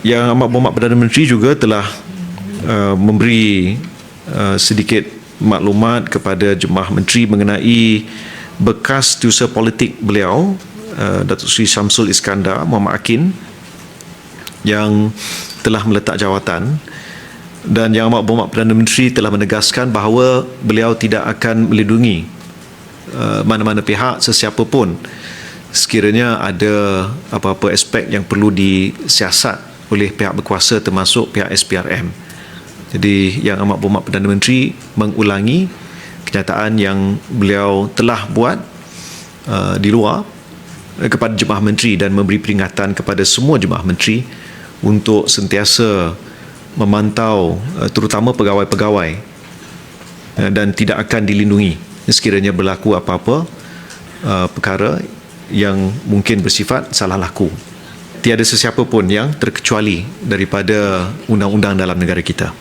Yang Amat Berhormat Perdana Menteri juga telah uh, memberi uh, sedikit maklumat kepada jemaah menteri mengenai bekas tusa politik beliau uh, Datuk Seri Syamsul Iskandar Muhammad Akin yang telah meletak jawatan. Dan Yang Amat Berhormat Perdana Menteri telah menegaskan bahawa beliau tidak akan melindungi uh, mana-mana pihak sesiapa pun. Sekiranya ada apa-apa aspek yang perlu disiasat oleh pihak berkuasa termasuk pihak SPRM. Jadi Yang Amat Berhormat Perdana Menteri mengulangi kenyataan yang beliau telah buat uh, di luar uh, kepada jemaah menteri dan memberi peringatan kepada semua jemaah menteri untuk sentiasa memantau uh, terutama pegawai-pegawai uh, dan tidak akan dilindungi sekiranya berlaku apa-apa uh, perkara yang mungkin bersifat salah laku. Tiada sesiapa pun yang terkecuali daripada undang-undang dalam negara kita.